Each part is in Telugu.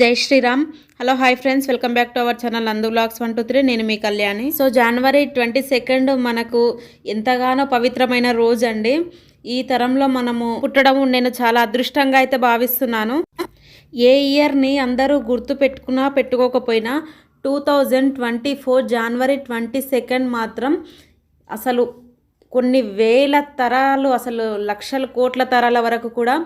జై Sriram. Hello hi friends. Welcome back to our channel Andu blogs one two three. నేను మీ Kalyani. So January twenty second మనకు ఎంతగానో పవిత్రమైన రోజు అండి. ఈ తరంలో మనము పుట్టడం నేను చాలా అదృష్టంగా అయితే భావిస్తున్నాను. ఏ ఇయర్ని అందరూ గుర్తు పెట్టుకున్నా పెట్టుకోకపోయినా two thousand twenty four January twenty second మాత్రం అసలు కొన్ని వేల తరాలు అసలు లక్షల కోట్ల తరాల వరకు కూడా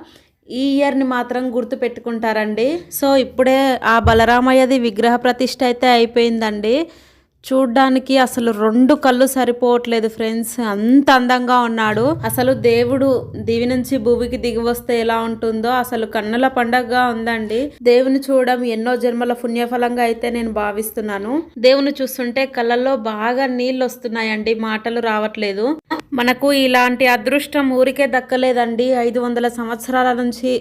ఈ ఇయర్ని మాత్రం గుర్తు పెట్టుకుంటారండి. సో ఇప్పుడే ఆ బలరామయ్యది విగ్రహ ప్రతిష్ట అయితే అయిపోయిందండి. చూడ్డానికి అసలు రెండు కళ్ళు సరిపోవట్లేదు ఫ్రెండ్స్. అంత అందంగా ఉన్నాడు. అసలు దేవుడు దివి నుంచి భూమికి దిగి వస్తే ఎలా ఉంటుందో అసలు కన్నుల పండగగా ఉందండి. దేవుని చూడడం ఎన్నో జన్మల పుణ్యఫలంగా అయితే నేను భావిస్తున్నాను. దేవుని చూస్తుంటే కళ్ళల్లో బాగా నీళ్ళు వస్తున్నాయండి. మాటలు రావట్లేదు. మనకు ఇలాంటి అదృష్టం ఊరికే దక్కలేదండి. ఐదు వందల సంవత్సరాల నుంచి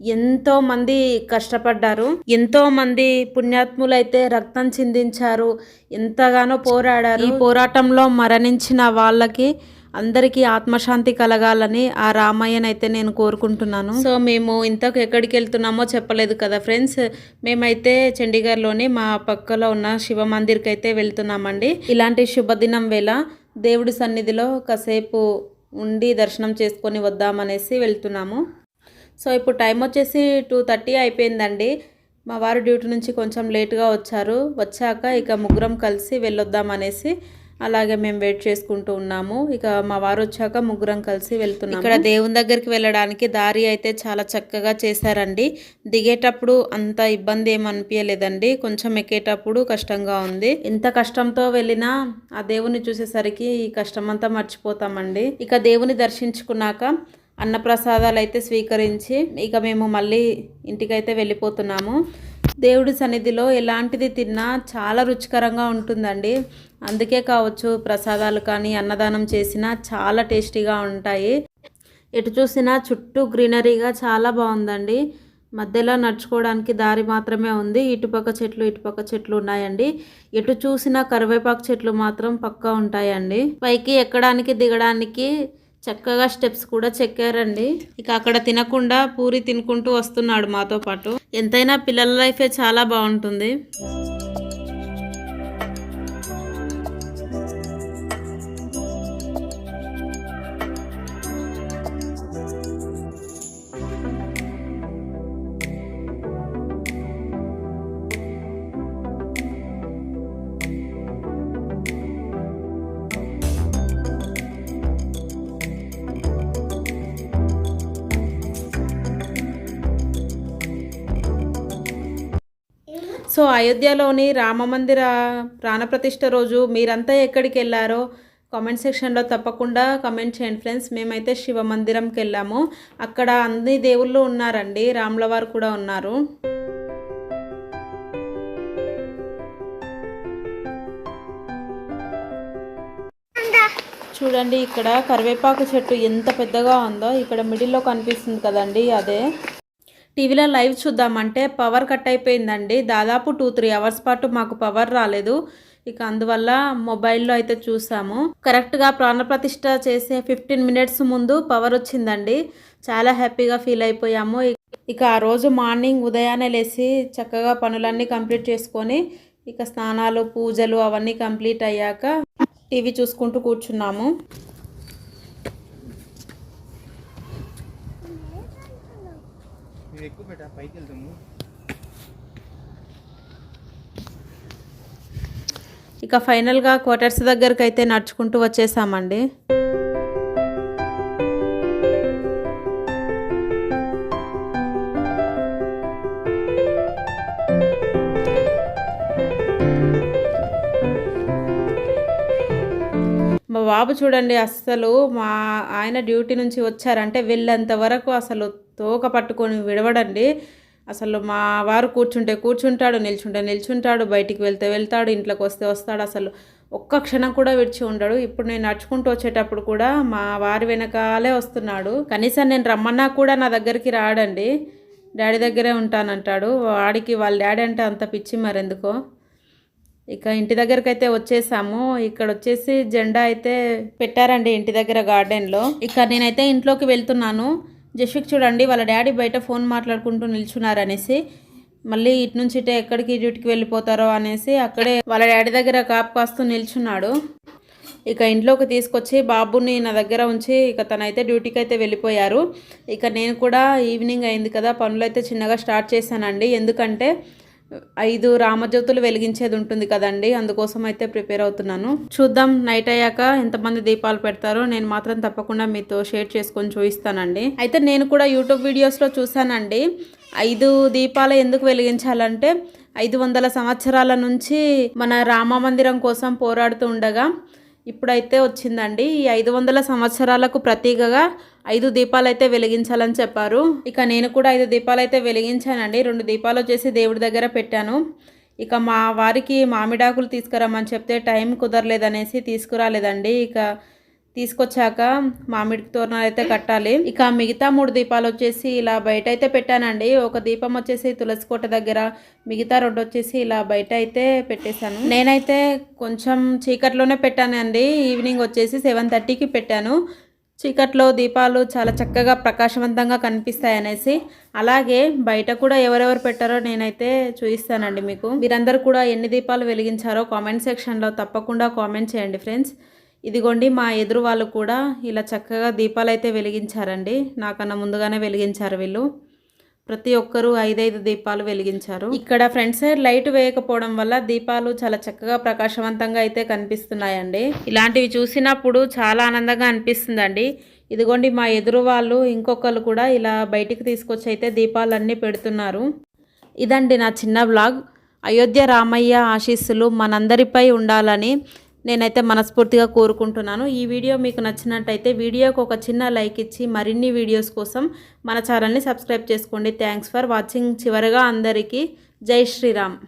ఎంతో మంది కష్టపడ్డారు. ఎంతో మంది పుణ్యాత్ములైతే రక్తం చిందించారు. ఎంతగానో పోరాడారు. ఈ పోరాటంలో మరణించిన వాళ్ళకి అందరికీ ఆత్మశాంతి కలగాలని ఆ రామయ్యని అయితే నేను కోరుకుంటున్నాను. సో మేము ఇంతకు ఎక్కడికి వెళ్తున్నామో చెప్పలేదు కదా ఫ్రెండ్స్. మేమైతే చండీగఢ్లోని మా పక్కలో ఉన్న శివ మందిర్కి అయితే వెళ్తున్నామండి. ఇలాంటి శుభదినం వేళ దేవుడి సన్నిధిలో కాసేపు ఉండి దర్శనం చేసుకొని వద్దామనేసి వెళ్తున్నాము. సో ఇప్పుడు టైం వచ్చేసి టూ థర్టీ అయిపోయిందండి. మా వారు డ్యూటీ నుంచి కొంచెం లేట్గా వచ్చారు. వచ్చాక ఇక ముగ్గురం కలిసి వెళ్ళొద్దాం అనేసి అలాగే మేము వెయిట్ చేసుకుంటూ ఉన్నాము. ఇక మా వారు వచ్చాక ముగ్గురం కలిసి వెళ్తున్నాం ఇక్కడ దేవుని దగ్గరికి వెళ్ళడానికి దారి అయితే చాలా చక్కగా చేశారండి. దిగేటప్పుడు అంత ఇబ్బంది ఏం అనిపించలేదండి కొంచెం ఎక్కేటప్పుడు కష్టంగా ఉంది. ఎంత కష్టంతో వెళ్ళినా ఆ దేవుని చూసేసరికి ఈ కష్టం అంతా మర్చిపోతామండి. ఇక దేవుని దర్శించుకున్నాక అన్నప్రసాదాలు అయితే స్వీకరించి ఇక మేము మళ్ళీ ఇంటికైతే వెళ్ళిపోతున్నాము. దేవుడి సన్నిధిలో ఎలాంటిది తిన్నా చాలా రుచికరంగా ఉంటుందండి. అందుకే కావచ్చు ప్రసాదాలు కానీ అన్నదానం చేసినా చాలా టేస్టీగా ఉంటాయి. ఎటు చూసినా చుట్టూ గ్రీనరీగా చాలా బాగుందండి. మధ్యలో నడుచుకోవడానికి దారి మాత్రమే ఉంది. ఇటుపక్క చెట్లు ఇటుపక్క చెట్లు ఉన్నాయండి. ఎటు చూసినా కరివేపాకు చెట్లు మాత్రం పక్కా ఉంటాయండి. పైకి ఎక్కడానికి దిగడానికి చక్కగా స్టెప్స్ కూడా చెక్కారండి. ఇక అక్కడ తినకుండా పూరి తినుకుంటూ వస్తున్నాడు మాతో పాటు. ఎంతైనా పిల్లల లైఫే చాలా బాగుంటుంది. సో అయోధ్యలోని రామమందిర ప్రాణప్రతిష్ఠ రోజు మీరంతా ఎక్కడికి వెళ్ళారో కామెంట్ సెక్షన్లో తప్పకుండా కమెంట్ చేయండి ఫ్రెండ్స్ మేమైతే శివ మందిరంకి వెళ్ళాము. అక్కడ అన్ని దేవుళ్ళు ఉన్నారండి. రాములవారు కూడా ఉన్నారు. చూడండి ఇక్కడ కరివేపాకు చెట్టు ఎంత పెద్దగా ఉందో. ఇక్కడ మిడిల్లో కనిపిస్తుంది కదండి అదే. టీవీలో లైవ్ చూద్దామంటే పవర్ కట్ అయిపోయిందండి. దాదాపు టూ త్రీ అవర్స్ పాటు మాకు పవర్ రాలేదు. ఇక అందువల్ల మొబైల్లో అయితే చూసాము. కరెక్ట్గా ప్రాణప్రతిష్ఠ చేసే ఫిఫ్టీన్ మినిట్స్ ముందు పవర్ వచ్చిందండి. చాలా హ్యాపీగా ఫీల్ అయిపోయాము. ఇక ఆ రోజు మార్నింగ్ ఉదయాన్నే లేచి చక్కగా పనులన్నీ కంప్లీట్ చేసుకొని ఇక స్నానాలు పూజలు అవన్నీ కంప్లీట్ అయ్యాక టీవీ చూసుకుంటూ కూర్చున్నాము. మీరు ఎక్కువ పెట్టా పైకి వెళ్తాము ఇక ఫైనల్గా క్వార్టర్స్ దగ్గరికి అయితే నడుచుకుంటూ వచ్చేసామండి. మా బాబు చూడండి అస్సలు మా ఆయన డ్యూటీ నుంచి వచ్చారంటే వెళ్ళేంత వరకు అసలు తోక పట్టుకొని విడవడండి. అసలు మా వారు కూర్చుంటే కూర్చుంటాడు నిల్చుంటే నిల్చుంటాడు బయటికి వెళ్తే వెళ్తాడు ఇంట్లోకి వస్తే వస్తాడు. అసలు ఒక్క క్షణం కూడా విడిచి ఉండడు. ఇప్పుడు నేను నడుచుకుంటూ వచ్చేటప్పుడు కూడా మా వారి వెనకాలే వస్తున్నాడు. కనీసం నేను రమ్మన్నా కూడా నా దగ్గరికి రాడండి. డాడీ దగ్గరే ఉంటానంటాడు. వాడికి వాళ్ళ డాడీ అంటే అంత పిచ్చి మరెందుకో. ఇక ఇంటి దగ్గరికి అయితే వచ్చేసాము. ఇక్కడ వచ్చేసి జెండా అయితే పెట్టారండి ఇంటి దగ్గర గార్డెన్లో. ఇక నేనైతే ఇంట్లోకి వెళ్తున్నాను. జస్విక్ చూడండి వాళ్ళ డాడీ బయట ఫోన్ మాట్లాడుకుంటూ నిల్చున్నారనేసి మళ్ళీ ఇటు నుంచి ఇటే ఎక్కడికి డ్యూటీకి వెళ్ళిపోతారో అనేసి అక్కడే వాళ్ళ డాడీ దగ్గర కాపు కాస్తూ నిల్చున్నాడు. ఇక ఇంట్లోకి తీసుకొచ్చి బాబుని నా దగ్గర ఉంచి ఇక తనైతే డ్యూటీకి అయితే వెళ్ళిపోయారు. ఇక నేను కూడా ఈవినింగ్ అయింది కదా పనులు అయితే చిన్నగా స్టార్ట్ చేశానండి. ఎందుకంటే ఐదు రామజ్యోతులు వెలిగించేది ఉంటుంది కదండి. అందుకోసం అయితే ప్రిపేర్ అవుతున్నాను. చూద్దాం నైట్ అయ్యాక ఎంతమంది దీపాలు పెడతారో నేను మాత్రం తప్పకుండా మీతో షేర్ చేసుకొని చూపిస్తానండి. అయితే నేను కూడా యూట్యూబ్ వీడియోస్లో చూసానండి ఐదు దీపాలు ఎందుకు వెలిగించాలంటే ఐదు వందల సంవత్సరాల నుంచి మన రామ మందిరం కోసం పోరాడుతూ ఉండగా ఇప్పుడైతే వచ్చిందండి. ఈ ఐదు వందల సంవత్సరాలకు ప్రతీకగా ఐదు దీపాలు అయితే వెలిగించాలని చెప్పారు. ఇక నేను కూడా ఐదు దీపాలు అయితే వెలిగించానండి. రెండు దీపాలు వచ్చేసి దేవుడి దగ్గర పెట్టాను. ఇక మా వారికి మామిడాకులు తీసుకురమ్మని చెప్తే టైం కుదరలేదనేసి తీసుకురాలేదండి. ఇక తీసుకొచ్చాక మామిడి తోరణాలు అయితే కట్టాలి. ఇక మిగతా మూడు దీపాలు వచ్చేసి ఇలా బయట అయితే పెట్టానండి. ఒక దీపం వచ్చేసి తులసి కోట దగ్గర మిగతా రెండు వచ్చేసి ఇలా బయట అయితే పెట్టేశాను. నేనైతే కొంచెం చీకట్లోనే పెట్టానండి ఈవినింగ్ వచ్చేసి సెవెన్ థర్టీకి పెట్టాను. చీకట్లో దీపాలు చాలా చక్కగా ప్రకాశవంతంగా కనిపిస్తాయి అనేసి అలాగే బయట కూడా ఎవరెవరు పెట్టారో నేనైతే చూపిస్తానండి మీకు. మీరందరూ కూడా ఎన్ని దీపాలు వెలిగించారో కామెంట్ సెక్షన్లో తప్పకుండా కామెంట్ చేయండి ఫ్రెండ్స్. ఇదిగోండి మా ఎదురు వాళ్ళు కూడా ఇలా చక్కగా దీపాలు అయితే వెలిగించారండి. నాకన్నా ముందుగానే వెలిగించారు వీళ్ళు. ప్రతి ఒక్కరూ ఐదైదు దీపాలు వెలిగించారు. ఇక్కడ ఫ్రంట్ సైడ్ లైట్ వేయకపోవడం వల్ల దీపాలు చాలా చక్కగా ప్రకాశవంతంగా అయితే కనిపిస్తున్నాయండి. ఇలాంటివి చూసినప్పుడు చాలా ఆనందంగా అనిపిస్తుందండి. ఇదిగోండి మా ఎదురు వాళ్ళు ఇంకొకరు కూడా ఇలా బయటికి తీసుకొచ్చి అయితే దీపాలన్నీ పెడుతున్నారు. ఇదండి నా చిన్న బ్లాగ్ అయోధ్య రామయ్య ఆశీస్సులు మనందరిపై ఉండాలని నేనైతే మనస్ఫూర్తిగా కోరుకుంటున్నాను. ఈ వీడియో మీకు నచ్చినట్టయితే వీడియోకి ఒక చిన్న లైక్ ఇచ్చి మరిన్ని వీడియోస్ కోసం మన ఛానల్ని సబ్స్క్రైబ్ చేసుకోండి. Thanks for watching. చివరగా అందరికీ జై శ్రీరామ్.